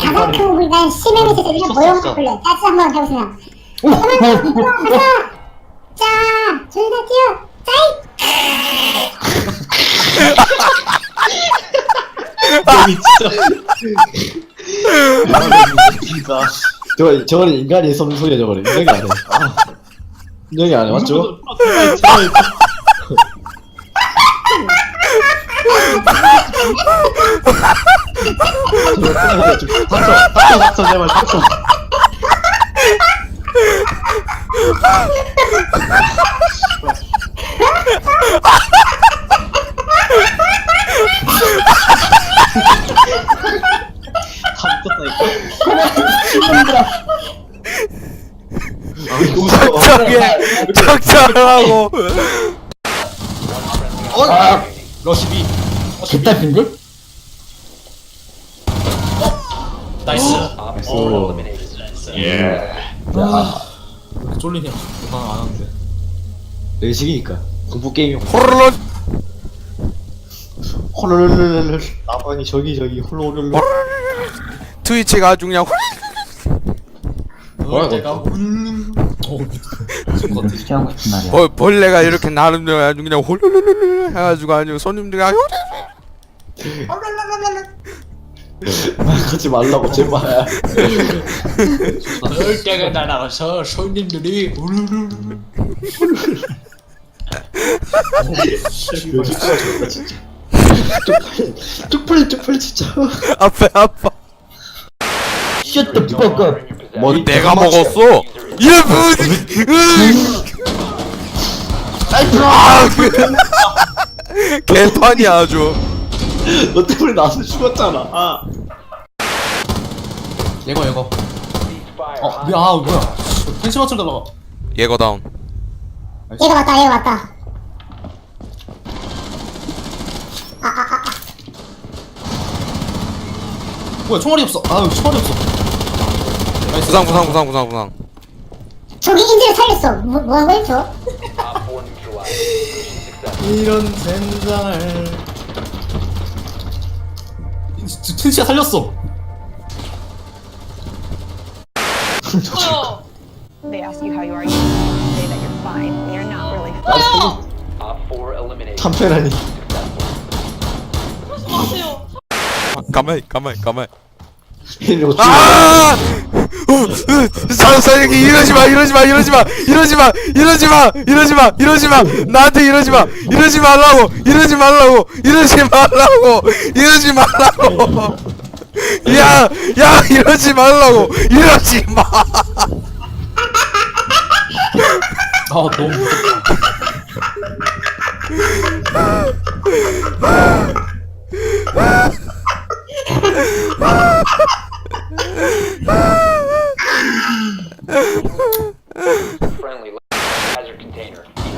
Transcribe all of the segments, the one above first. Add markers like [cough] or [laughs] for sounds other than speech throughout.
밑에서 우리가 모형을 풀래. 다시 한번 해보세요. 가자. 자, 저희 다 뛰어. 짜이. 저거 저거는 인간이 성 소리야 저거는 인정이 안 해. 아, 인정이 안 해. 맞죠? 너 끝나고 좀 닥쳐 닥쳐 닥쳐 제발 닥쳐 아니 너무 착착하고. 어? 러시 B. 개딸 빙글? 나이스. 예. 쫄리냐? 도망 안 하는데. 의식이니까 공포 게임이 호로로 홀롤롤롤 나방이 저기 저기 홀롤롤. 트위치가 아주 그냥 홀- 뭐야, 내가 운. 어, 말이야. 벌, 벌레가 이렇게 나름대로 아주 그냥 홀로로로로 해가지고 아주 손님들이 아주 하지 말라고 제발. 절대가 날아가서 손님들이 우르르르. 쪽팔려 쪽팔려 진짜. 앞에 아파 Shut the fuck up. 뭐 내가 먹었어 이래 [laughs] 아, 그- [laughs] 개판이야 아주 [laughs] 너 때문에 나서 죽었잖아. 아. 얘거 얘거. 어, 뭐야? 아, 뭐야? 펜시 맞추려다가. 예거 다운 얘가 왔다. 얘가 왔다. 뭐야? 총알이 없어. 아, 총알이 없어. 나이스. 부상 부상 부상 부상 부상 저기 인지를 살렸어. 뭐, 뭐한 거야, 저? 이런 젠장 을. 튼시가 살렸어. They ask you how you are, you say that you're fine when you're not really fine. 참패라니. 가만히 가만히 가만히 이러고. 아! 사사기 이러지 마 이러지 마 이러지 마 이러지 마 이러지 마 이러지 마 이러지 마. 나한테 이러지 마. 이러지 말라고 이러지 말라고 이러지 말라고 이러지 말라고. 야야 이러지 말라고 이러지 마. 아, 너무 [laughs]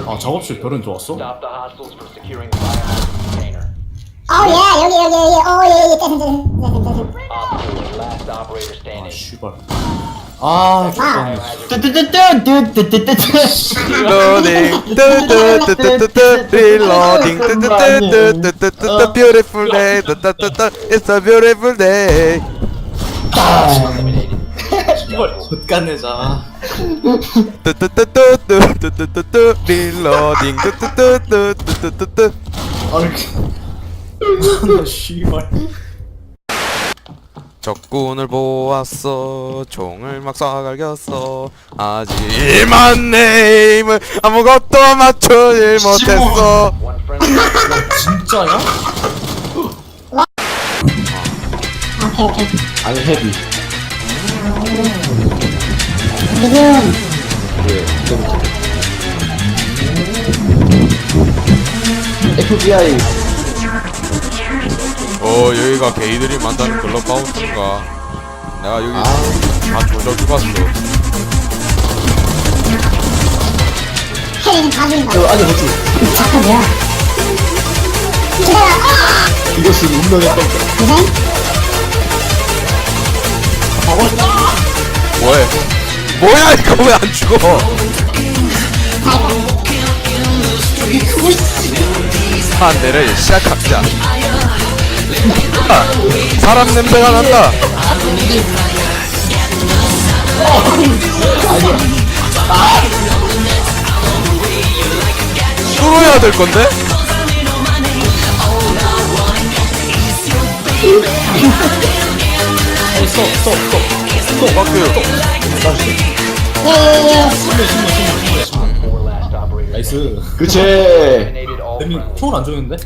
아 작업실 별은 좋았어? Stop the hostiles from securing the biohazard container. 어예 여기 여기 여기 어예예 떼선 떼선 떼선 떼선 Op 4, last operator 아 standing. 씨발 아 좋다 로딩 뚜뚜뚜뚜뚜뚜 리로딩 뚜뚜뚜뚜뚜뚜뚜 뷰티풀 데이 뚜뚜뚜뚜 It's a beautiful day Op 4, 씨발. 좆간내자. 뜨뜨뜨뜨뜨뜨뜨뜨 릴로딩 뜨뜨뜨뜨뜨뜨뜨 아, 이렇게. 나 씨발. 적군을 보았어 총을 막 쏴갈겼어 하지만 내 힘을 아무것도 맞추질 못했어 진짜야? 아니 헤비. 지금. FBI. 어 여기가 게이들이 만드는 클럽하우스인가 내가 여기 다 조져주 봤어 해리는 가준다. 저 아니 그치 잠깐만요. 기다려. 아! 이것이 운명의 똥 이제 뭐해? 뭐야 이거 왜 안 죽어? 판대를 시작합니다. 아, 사람 냄새가 난다. 뚫어야 될 건데? 스톱 스톱 또 바뀌어요. 또. 다시. 나이스. 그치. 데미 톤 안 좋은데?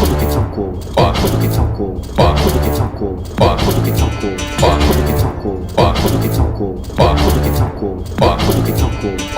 코도 괜찮고, 코도 괜찮고, 코도 괜찮고, 코도 괜찮고, 코도 괜찮고, 코도 괜찮고, 코도 괜찮고, 코도 괜찮고.